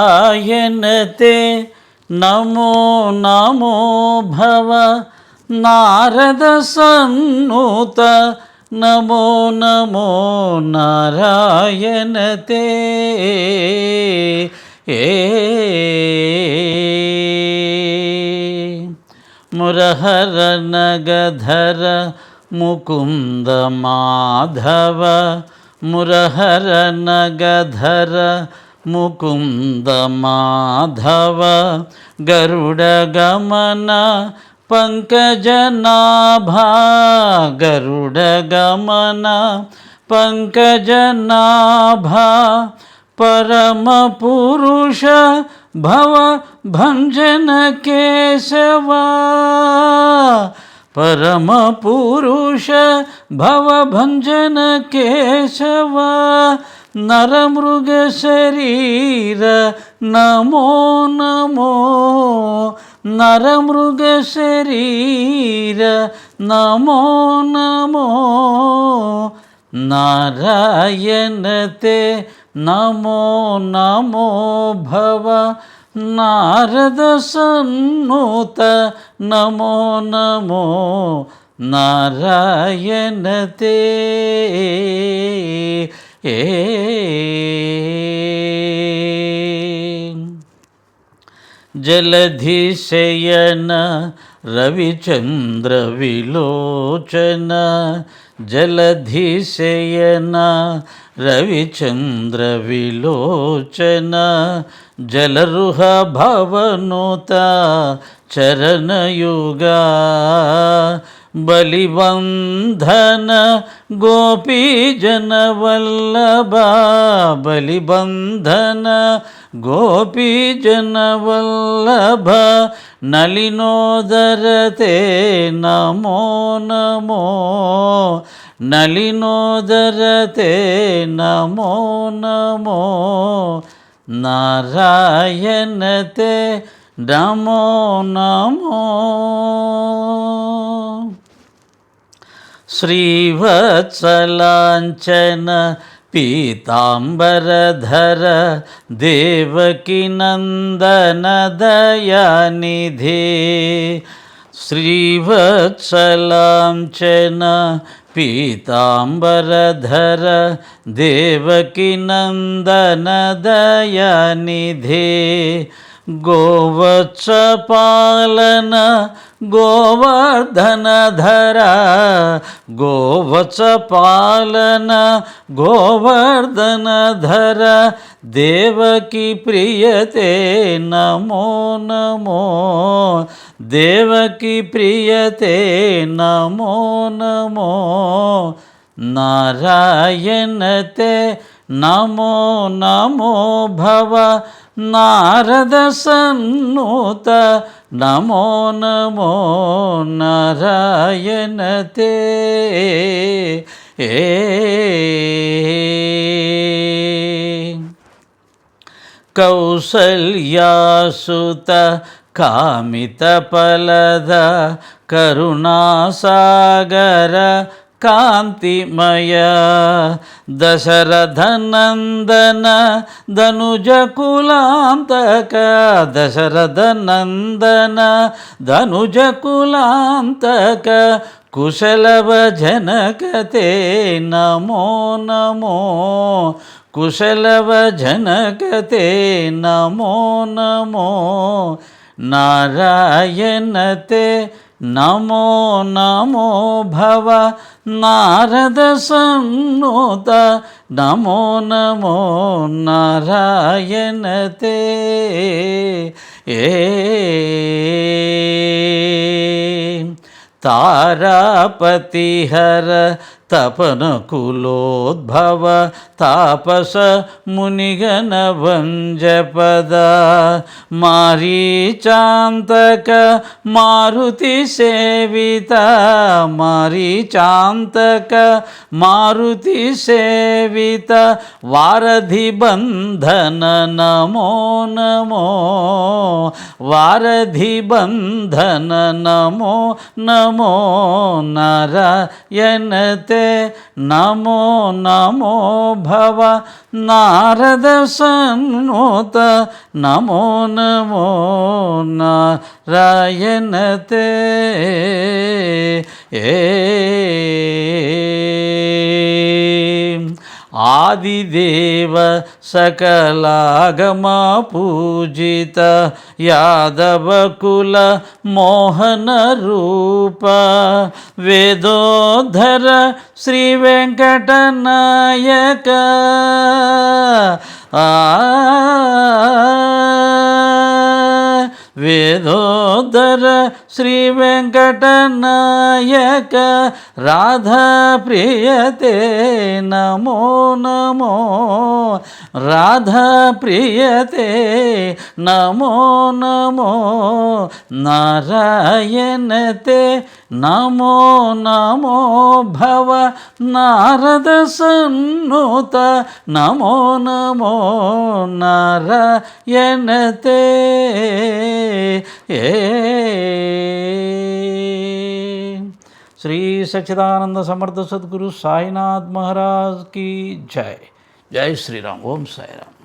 నారాయణతే నమో నమో భవ నారద సన్నుత నమో నమో నారాయణతే ఏ మురహర నగధర ముకుంద మాధవ మురహర నగధర ముకుంద मुकुंदमाधव गरुडगमन पङ्कजनाभा गरुडगमन परम पुरुष भव भंजन केशव परम पुरुष भव भंजन केशवा। నరమృగ శరీర నమో నమో. నరమృగ శరీర నమో నమో. నారాయణతే నమో నమో భవ. నారద సన్నుత నమో నమో. నారాయణతే. ఏ జలధిశయన రవిచంద్ర విలోచన జలధిశయన రవిచంద్ర విలోచన జలరుహ భవనుత చరణయుగా బలిబంధన గోపీజన వల్లభ బలిబంధన గోపీజన వల్లభ నలినోదరతే నమో నమో నలినోదరతే నమో నమో నారాయణతే నమో నమో. శ్రీవత్సలాంఛన పీతాంబరధర దేవకి నందన దయానిధి. శ్రీవత్సలాంఛన పీతాంబరధర గోవర్ధనధర గోవచ పాలన గోవర్ధనధర దేవకి ప్రియతే నమో నమో దేవకి ప్రియతే నమో నమో నారాయణతే నమో నమో భవ నారద సన్నుత నమో నమో నారాయణతే. ఏ. కౌసల్యాసుత కామిత పలద కరుణాసాగర కాంతిమయ దశరథనందన ధనుజకులాంతక దశరథనందన ధనుజకులాంతక కుశలవ జనకతే నమో నమో కుశలవ జనకతే నమో నమో నారాయణతే నమో నమో భవ నారద సన్నోత నమో నమో నారాయణతే. ఏ తారాపతి హర తపనకులోద్భవ తాపస మునిగణ వంజపద మారీచాంతక మారుతి సేవిత మారీచాంతక మారుతి సేవిత వారధి బంధన నమో నమో వారధి బంధన నమో నమో నారాయణతే నమో నమో భవ నారద సన్నుత నమో నమో నారాయణతే ఏ ఆదిదేవ సకలాగమ పూజిత యాదవకుల మోహన రూప వేదోధర శ్రీ వెంకటనాయక. ఆ శ్రీ వెంకటనాయక రాధా ప్రియతే నమో నమో రాధా ప్రియతే నమో నమో నారాయణతే नमो नमो भव नारद सन्नुत। नमो नमो नारायणते ए। श्री सच्चिदानंद समर्थ सदगुरु साईनाथ महाराज की जय। जय श्री राम। ओम साई राम